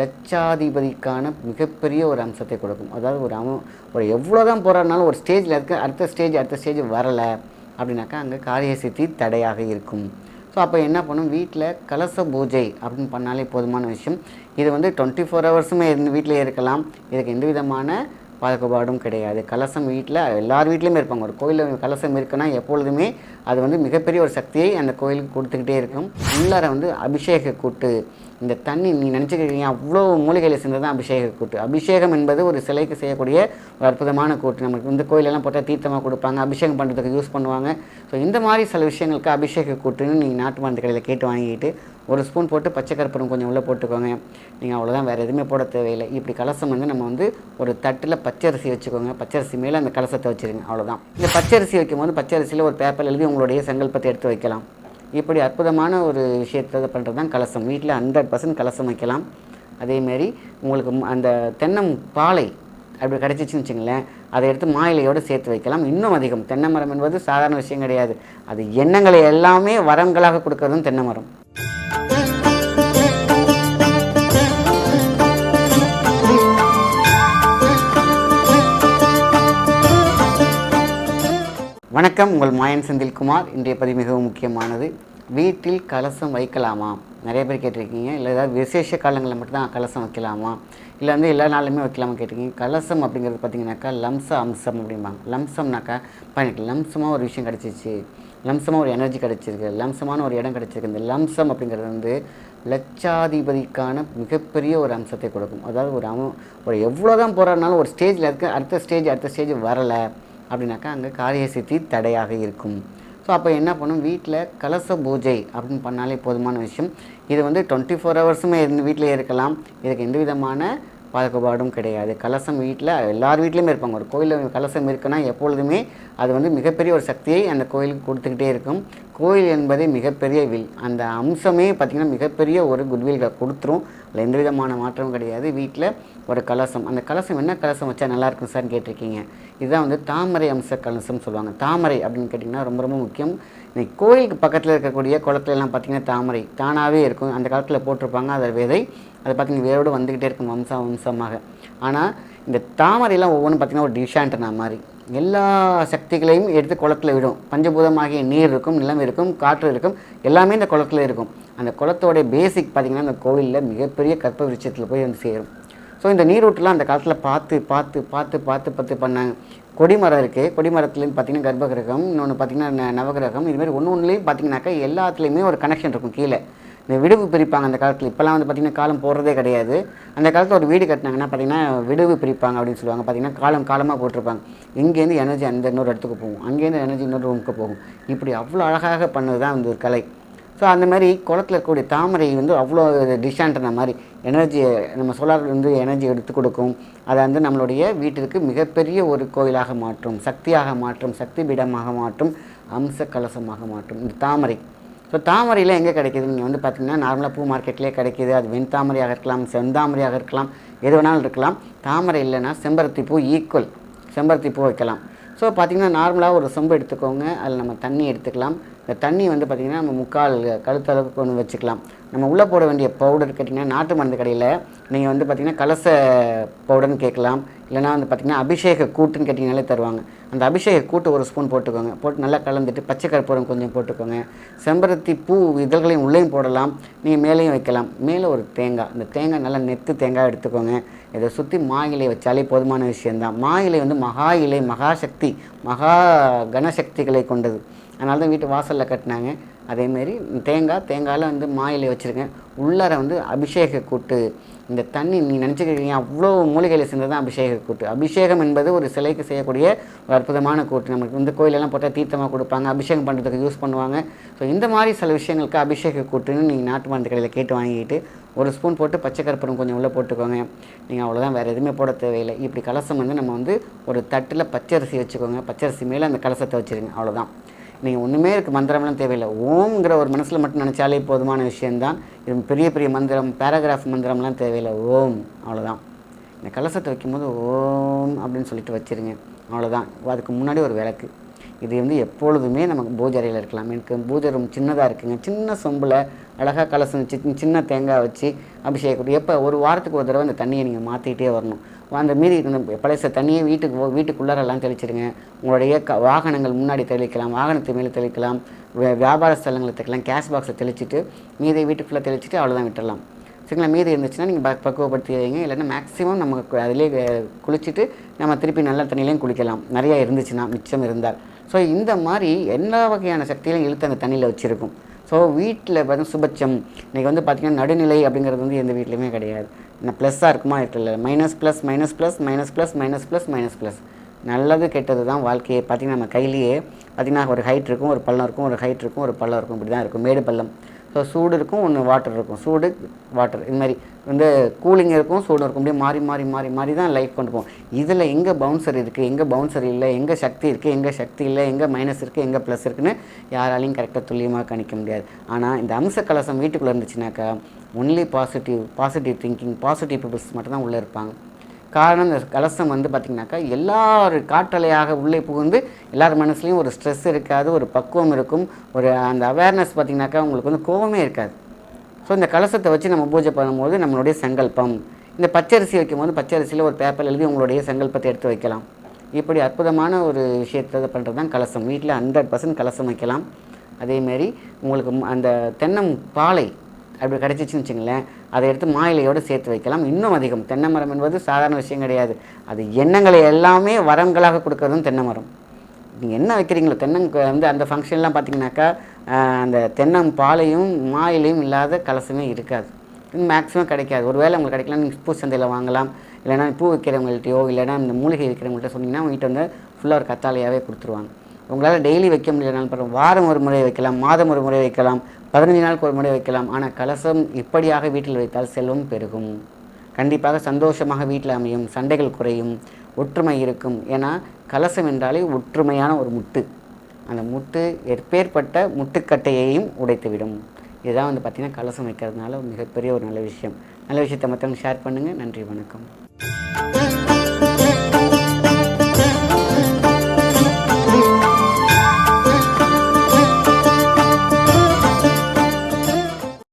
லட்சாதிபதிக்கான மிகப்பெரிய ஒரு அம்சத்தை கொடுக்கும். அதாவது ஒரு அம ஒரு எவ்வளோ தான் போராடினாலும் ஒரு ஸ்டேஜில் இருக்க அடுத்த ஸ்டேஜ் அடுத்த ஸ்டேஜ் வரலை. அப்படின்னாக்கா அங்கே காரிய சித்தி தடையாக இருக்கும். ஸோ அப்போ என்ன பண்ணும்? வீட்டில் கலச பூஜை அப்படின்னு பண்ணாலே போதுமான விஷயம். இது வந்து டுவெண்ட்டி ஃபோர் ஹவர்ஸுமே இருந்து வீட்டிலே இருக்கலாம். இதுக்கு எந்த விதமான பாகுபாடும் கிடையாது. கலசம் வீட்டில் எல்லார் வீட்லேயுமே இருப்பாங்க. ஒரு கோயிலில் கலசம் இருக்குன்னா எப்பொழுதுமே அது வந்து மிகப்பெரிய ஒரு சக்தியை அந்த கோயிலுக்கு கொடுத்துக்கிட்டே இருக்கும். உள்ளார வந்து அபிஷேக கூட்டு. இந்த தண்ணி நீ நினச்சிக்கிறீங்க அவ்வளோ மூலிகையில் சேர்ந்தது தான் அபிஷேக கூட்டு. அபிஷேகம் என்பது ஒரு சிலைக்கு செய்யக்கூடிய ஒரு அற்புதமான கூட்டு. நமக்கு இந்த கோயிலெல்லாம் போட்டால் தீர்த்தமாக கொடுப்பாங்க அபிஷேகம் பண்ணுறதுக்கு யூஸ் பண்ணுவாங்க. ஸோ இந்த மாதிரி சில விஷயங்களுக்கு அபிஷேக கூட்டுன்னு நீங்கள் நாட்டு மருந்து கடையில் கேட்டு வாங்கிட்டு ஒரு ஸ்பூன் போட்டு பச்சை கற்பூரம் கொஞ்சம் உள்ளே போட்டுக்கோங்க. நீங்கள் அவ்வளோதான் வேறு எதுவுமே போட தேவையில்லை. இப்படி கலசம் வந்து நம்ம வந்து ஒரு தட்டில் பச்சரிசி வச்சுக்கோங்க. பச்சரிசி மேலே அந்த கலசத்தை வச்சுருங்க அவ்வளோதான். இந்த பச்சரிசி வைக்கும்போது பச்சரிசியில் ஒரு பேப்பர் எழுதி உங்களுடைய செங்கல்பத்தை எடுத்து வைக்கலாம். இப்படி அற்புதமான ஒரு விஷயத்தை பண்ணுறது தான் கலசம். வீட்டில் ஹண்ட்ரட் பர்சன்ட் கலசம் வைக்கலாம். அதேமாரி உங்களுக்கு அந்த தென்னம் பாலை அப்படி கிடச்சிச்சின்னு வச்சுங்களேன் அதை எடுத்து மாயிலையோடு சேர்த்து வைக்கலாம். இன்னும் அதிகம். தென்னை மரம் என்பது சாதாரண விஷயம் கிடையாது. அது எண்ணங்களை எல்லாமே வரங்களாக கொடுக்கறதும் தென்னை மரம். வணக்கம் உங்கள் மாயன் செந்தில்குமார். இன்றைய பதிவு மிகவும் முக்கியமானது. வீட்டில் கலசம் வைக்கலாமா? நிறைய பேர் கேட்டிருக்கீங்க. இல்லை ஏதாவது விசேஷ காலங்களில் மட்டும்தான் கலசம் வைக்கலாமா? இல்லை வந்து எல்லா நாளுமே வைக்கலாமா கேட்டிருக்கீங்க. கலசம் அப்படிங்கிறது பார்த்தீங்கன்னாக்கா லம்ச அம்சம் அப்படிம்பாங்க. லம்சம்னாக்கா எனக்கு லம்சமாக ஒரு விஷயம் கிடச்சிச்சு. லம்சமாக ஒரு எனர்ஜி கிடச்சிருக்கு. லம்சமான ஒரு இடம் கிடச்சிருக்கு. இந்த லம்சம் அப்படிங்கிறது வந்து லட்சாதிபதிக்கான மிகப்பெரிய ஒரு அம்சத்தை கொடுக்கும். அதாவது ஒரு அம ஒரு எவ்வளோ தான் போகிறாருனாலும் ஒரு ஸ்டேஜில் இருக்க அடுத்த ஸ்டேஜ் அடுத்த ஸ்டேஜ் வரலை. அப்படின்னாக்கா அங்கே காரிய சித்தி தடையாக இருக்கும். ஸோ அப்போ என்ன பண்ணும்? வீட்டில் கலச பூஜை அப்படின்னு பண்ணாலே போதுமான விஷயம். இது வந்து டுவெண்ட்டி ஃபோர் ஹவர்ஸுமே இருந்து வீட்டிலே இருக்கலாம். இதுக்கு எந்த விதமான பாகுபாடும் கிடையாது. கலசம் வீட்டில் எல்லார் வீட்லேயுமே இருப்பாங்க. ஒரு கோயிலில் கலசம் இருக்குன்னா எப்பொழுதுமே அது வந்து மிகப்பெரிய ஒரு சக்தியை அந்த கோயிலுக்கு கொடுத்துக்கிட்டே இருக்கும். கோயில் என்பதே மிகப்பெரிய வில். அந்த அம்சமே பார்த்திங்கன்னா மிகப்பெரிய ஒரு குட்வில் கொடுத்துரும். அதில் எந்த விதமான மாற்றமும் கிடையாது. வீட்டில் ஒரு கலசம். அந்த கலசம் என்ன கலசம் வச்சா நல்லாயிருக்கும் சார்னு கேட்டிருக்கீங்க. இதுதான் வந்து தாமரை அம்ச கலசம்னு சொல்லுவாங்க. தாமரை அப்படின்னு கேட்டிங்கன்னா ரொம்ப ரொம்ப முக்கியம். இன்னைக்கு கோயிலுக்கு பக்கத்தில் இருக்கக்கூடிய குளத்துல எல்லாம் பார்த்திங்கன்னா தாமரை தானாகவே இருக்கும். அந்த காலத்தில் போட்டிருப்பாங்க. அதை விதை. அது பார்த்திங்கன்னா வேரோடு வந்துக்கிட்டே இருக்கும் வம்சம் வம்சமாக. ஆனால் இந்த தாமரையெல்லாம் ஒவ்வொன்றும் பார்த்திங்கன்னா ஒரு டிஷாண்டனா மாதிரி. எல்லா சக்திகளையும் எடுத்து குளத்துல விடும். பஞ்சபூதமாகிய நீர் இருக்கும் நிலம் இருக்கும் காற்று இருக்கும் எல்லாமே இந்த குளத்துல இருக்கும். அந்த குளத்தோட பேசிக் பார்த்திங்கன்னா அந்த கோவிலில் மிகப்பெரிய கற்ப விருட்சத்தில் போய் வந்து சேரும். ஸோ இந்த நீரூட்டெலாம் அந்த காலத்தில் பார்த்து பார்த்து பார்த்து பார்த்து பார்த்து பண்ணாங்க. கொடிமரம் இருக்குது கொடிமரத்துலேயும் பார்த்திங்கன்னா கர்ப்பகிரகம் இன்னொன்று பார்த்தீங்கன்னா ந- நவகிரகம். இதுமாதிரி ஒன்று ஒன்றுலேயும் பார்த்தீங்கன்னாக்கா எல்லாத்துலேயுமே ஒரு கனெக்ஷன் இருக்கும் கீழே. இந்த விடுவு பிரிப்பாங்க அந்த காலத்தில். இப்போல்லாம் வந்து பார்த்திங்கன்னா காலம் போடுறதே கிடையாது. அந்த காலத்தில் ஒரு வீடு கட்டினாங்கன்னா பார்த்திங்கன்னா விடுவு பிரிப்பாங்க அப்படின்னு சொல்லுவாங்க. பார்த்தீங்கன்னா காலம் காலமாக போட்டிருப்பாங்க. இங்கேருந்து எனர்ஜி அந்த இன்னொரு இடத்துக்கு போகும். அங்கேருந்து எனர்ஜி இன்னொரு ரூமுக்கு போகும். இப்படி அவ்வளோ அழகாக பண்ணது தான் வந்து ஒரு கலை. ஸோ அந்த மாதிரி குளத்தில் இருக்கக்கூடிய தாமரை வந்து அவ்வளோ டிஷாண்டன மாதிரி எனர்ஜியை நம்ம சோலார் வந்து எனர்ஜி எடுத்து கொடுக்கும். அதை வந்து நம்மளுடைய வீட்டிற்கு மிகப்பெரிய ஒரு கோயிலாக மாற்றும் சக்தியாக மாற்றும் சக்தி பீடமாக மாற்றும் அம்ச கலசமாக மாற்றும். இந்த தாமரை. ஸோ தாமரையில் எங்கே கிடைக்கிது? நீங்கள் வந்து பார்த்தீங்கன்னா நார்மலாக பூ மார்க்கெட்லேயே கிடைக்கிது. அது வெண்தாமரையாக இருக்கலாம் செந்தாமரையாக இருக்கலாம் எது வேணாலும் இருக்கலாம். தாமரை இல்லைன்னா செம்பருத்தி பூ ஈக்குவல் செம்பருத்தி பூ வைக்கலாம். ஸோ பார்த்திங்கன்னா நார்மலாக ஒரு சொம்பு எடுத்துக்கோங்க. அதில் நம்ம தண்ணி எடுத்துக்கலாம். இந்த தண்ணி வந்து பார்த்திங்கன்னா நம்ம முக்கால் கழுத்தளவுக்கு ஒன்று வச்சுக்கலாம். நம்ம உள்ளே போட வேண்டிய பவுடர் கேட்டிங்கன்னா நாட்டு மருந்து கடையில் நீங்கள் வந்து பார்த்திங்கன்னா கலச பவுடர்னு கேட்கலாம். இல்லைனா வந்து பார்த்திங்கன்னா அபிஷேக கூட்டுன்னு கேட்டிங்கனாலே தருவாங்க. அந்த அபிஷேக கூட்டு ஒரு ஸ்பூன் போட்டுக்கோங்க. போட்டு நல்லா கலந்துட்டு பச்சை கற்பூரம் கொஞ்சம் போட்டுக்கோங்க. செம்பருத்தி பூ இதழ்களையும் உள்ளேயும் போடலாம். நீங்கள் மேலேயும் வைக்கலாம். மேலே ஒரு தேங்காய். அந்த தேங்காய் நல்லா நெத்து தேங்காய் எடுத்துக்கோங்க. இதை சுற்றி மா இலை வச்சாலே போதுமான விஷயந்தான் மா இலை வந்து மகா இலை மகாசக்தி மகா கனசக்திகளை கொண்டது. அதனால தான் வீட்டு வாசலில் கட்டினாங்க. அதேமாரி தேங்காய் தேங்காயில் வந்து மா இலை வச்சுருக்கேன். உள்ளார வந்து அபிஷேக கூட்டு. இந்த தண்ணி நீ நினச்சிக்கிறீங்க அவ்வளோ மூலிகையில் சேர்ந்தது தான் அபிஷேக கூட்டு. அபிஷேகம் என்பது ஒரு சிலைக்கு செய்யக்கூடிய ஒரு அற்புதமான கூட்டு. நமக்கு இந்த கோயிலெல்லாம் போட்டால் தீர்த்தமாக கொடுப்பாங்க அபிஷேகம் பண்ணுறதுக்கு யூஸ் பண்ணுவாங்க. ஸோ இந்த மாதிரி சில விஷயங்களுக்கு அபிஷேக கூட்டுன்னு நீங்கள் நாட்டு மருந்து கடையில் கேட்டு வாங்கிட்டு ஒரு ஸ்பூன் போட்டு பச்சை கற்பூரம் கொஞ்சம் உள்ளே போட்டுக்கோங்க. நீங்கள் அவ்வளோதான் வேறு எதுவுமே போட தேவையில்லை. இப்படி கலசம் வந்து நம்ம வந்து ஒரு தட்டில் பச்சரிசி வச்சுக்கோங்க. பச்சரிசி மேலே அந்த கலசத்தை வச்சுருங்க. அவ்வளோதான். நீங்கள் ஒன்றுமே இருக்கு மந்திரம்லாம் தேவையில்லை. ஓம்ங்கிற ஒரு மனசில் மட்டும் நினச்சாலே போதுமான விஷயந்தான் இது பெரிய பெரிய மந்திரம் பேராகிராஃப் மந்திரம்லாம் தேவையில்லை. ஓம் அவ்வளோதான் இந்த கலசத்தை வைக்கும்போது ஓம் அப்படின்னு சொல்லிட்டு வச்சிருங்க. அவ்வளோதான் அதுக்கு முன்னாடி ஒரு விளக்கு. இது வந்து எப்பொழுதுமே நமக்கு பூஜை அறையில் இருக்கலாம். எனக்கு பூஜை ரூம் சின்னதாக இருக்குங்க. சின்ன சொம்பில் அழகாக கலசம் வச்சு சின்ன தேங்காய் வச்சு அபிஷேகம். எப்போ ஒரு வாரத்துக்கு ஒரு தடவை அந்த தண்ணியை நீங்கள் மாற்றிக்கிட்டே வரணும். அந்த மீதி இந்த பழைய தண்ணியை வீட்டுக்கு போ- வீட்டுக்குள்ளாரெல்லாம் தெளிச்சிடுங்க உங்களுடைய க வாகனங்கள் முன்னாடி தெளிக்கலாம் வாகனத்து மேலே தெளிக்கலாம் வியாபார ஸ்தலங்களை தெளிக்கலாம் கேஷ் பாக்ஸை தெளிச்சிட்டு மீதி வீட்டுக்குள்ளே தெளிச்சிட்டு அவ்வளோதான் விட்டுடலாம். சரிங்களா? மீதி இருந்துச்சுன்னா நீங்கள் ப பக்குவப்படுத்தி வைங்க இல்லைன்னா மேக்ஸிமம் நம்ம கு- அதிலே குளிச்சுட்டு நம்ம திருப்பி நல்ல தண்ணியிலையும் குளிக்கலாம். நிறையா இருந்துச்சுன்னா மிச்சம் இருந்தால். ஸோ இந்த மாதிரி எல்லா வகையான சக்தியிலையும் இழுத்து அந்த தண்ணியில் வச்சுருக்கும். ஸோ வீட்டில் வந்து சுபட்சம் இன்றைக்கி வந்து பார்த்திங்கன்னா நடுநிலை அப்படிங்கிறது வந்து எந்த வீட்லையுமே கிடையாது. என்ன ப்ளஸ்ஸாக இருக்குமா இருக்குல்ல. Minus plus minus plus minus plus minus plus minus plus நல்லது கெட்டது தான் வாழ்க்கையை. பார்த்திங்கன்னா நம்ம கையிலேயே பார்த்திங்கன்னா ஒரு ஹைட் இருக்கும் ஒரு பள்ளம் இருக்கும் ஒரு ஹைட் இருக்கும் ஒரு பள்ளம் இருக்கும். இப்படி தான் இருக்கும். மேடு பள்ளம். ஸோ சூடு இருக்கும் ஒன்று வாட்டர் இருக்கும். சூடு வாட்டர் இது மாதிரி வந்து கூலிங் இருக்கும் சூடு இருக்கும். அப்படியே மாறி மாறி மாறி மாறி தான் லைஃப் கொண்டு போவோம் இதில் எங்கே பவுன்சர் இருக்குது எங்கே பவுன்சர் இல்லை எங்கே சக்தி இருக்குது எங்கே சக்தி இல்லை எங்கே மைனஸ் இருக்குது எங்கே ப்ளஸ் இருக்குன்னு யாராலையும் கரெக்டாக துல்லியமாக கணிக்க முடியாது. ஆனால் இந்த அம்ச கலசம் வீட்டுக்குள்ளே இருந்துச்சுனாக்கா only positive positive thinking positive peoples மட்டும்தான் உள்ளே இருப்பாங்க. காரணம் இந்த கலசம் வந்து பார்த்திங்கனாக்கா எல்லார் காற்றலையாக உள்ளே புகுந்து எல்லார் மனசுலேயும் ஒரு ஸ்ட்ரெஸ் இருக்காது ஒரு பக்குவம் இருக்கும் ஒரு அந்த அவேர்னஸ் பார்த்திங்கனாக்கா உங்களுக்கு வந்து கோவமே இருக்காது. ஸோ இந்த கலசத்தை வச்சு நம்ம பூஜை பண்ணும்போது நம்மளுடைய சங்கல்பம். இந்த பச்சரிசி வைக்கும்போது பச்சரிசியில் ஒரு பேப்பர் எழுதி உங்களுடைய சங்கல்பத்தை எடுத்து வைக்கலாம். இப்படி அற்புதமான ஒரு விஷயத்தை பண்ணுறது தான் கலசம். வீட்டில் ஹண்ட்ரட் பர்சன்ட் கலசம் வைக்கலாம். அதேமாரி உங்களுக்கு அந்த தென்னம் பாலை அப்படி கிடச்சிச்சின்னு வச்சுங்களேன் அதை எடுத்து மாயிலையோடு சேர்த்து வைக்கலாம். இன்னும் அதிகம். தென்னை மரம் என்பது சாதாரண விஷயம் கிடையாது. அது எண்ணங்களை எல்லாமே வரங்களாக கொடுக்கறதும் தென்னை மரம். நீங்கள் என்ன வைக்கிறீங்களோ தென்னங் வந்து அந்த ஃபங்க்ஷன்லாம் பார்த்தீங்கன்னாக்கா அந்த தென்னம் பாலையும் மாயிலையும் இல்லாத கலசமே இருக்காது. மேக்ஸிமம் கிடைக்காது. ஒரு வேளை உங்களுக்கு கிடைக்கலாம் நீங்கள் பூ சந்தையில் வாங்கலாம். இல்லைன்னா பூ விற்கிறவங்கள்ட்டையோ இல்லைன்னா இந்த மூலிகை விற்கிறவங்கள்ட்ட சொன்னீங்கன்னா உங்கள்கிட்ட வந்து ஃபுல்லாக ஒரு கத்தாலையாகவே கொடுத்துருவாங்க. உங்களால் டெய்லி வைக்க முடியலனாலும் பரவாயில்ல வாரம் ஒரு முறை வைக்கலாம் மாதம் ஒரு முறை வைக்கலாம் பதினஞ்சு நாளுக்கு ஒரு முறை வைக்கலாம். ஆனால் கலசம் இப்படியாக வீட்டில் வைத்தால் செல்வம் பெருகும். கண்டிப்பாக சந்தோஷமாக வீட்டில் அமையும் சண்டைகள் குறையும் ஒற்றுமை இருக்கும். ஏன்னா கலசம் என்றாலே ஒற்றுமையான ஒரு முட்டு. அந்த முட்டு எப்பேற்பட்ட முட்டுக்கட்டையையும் உடைத்துவிடும். இதுதான் வந்து பார்த்திங்கன்னா கலசம் வைக்கிறதுனால மிகப்பெரிய ஒரு நல்ல விஷயம். நல்ல விஷயத்தை மற்றவங்க ஷேர் பண்ணுங்கள் நன்றி வணக்கம்.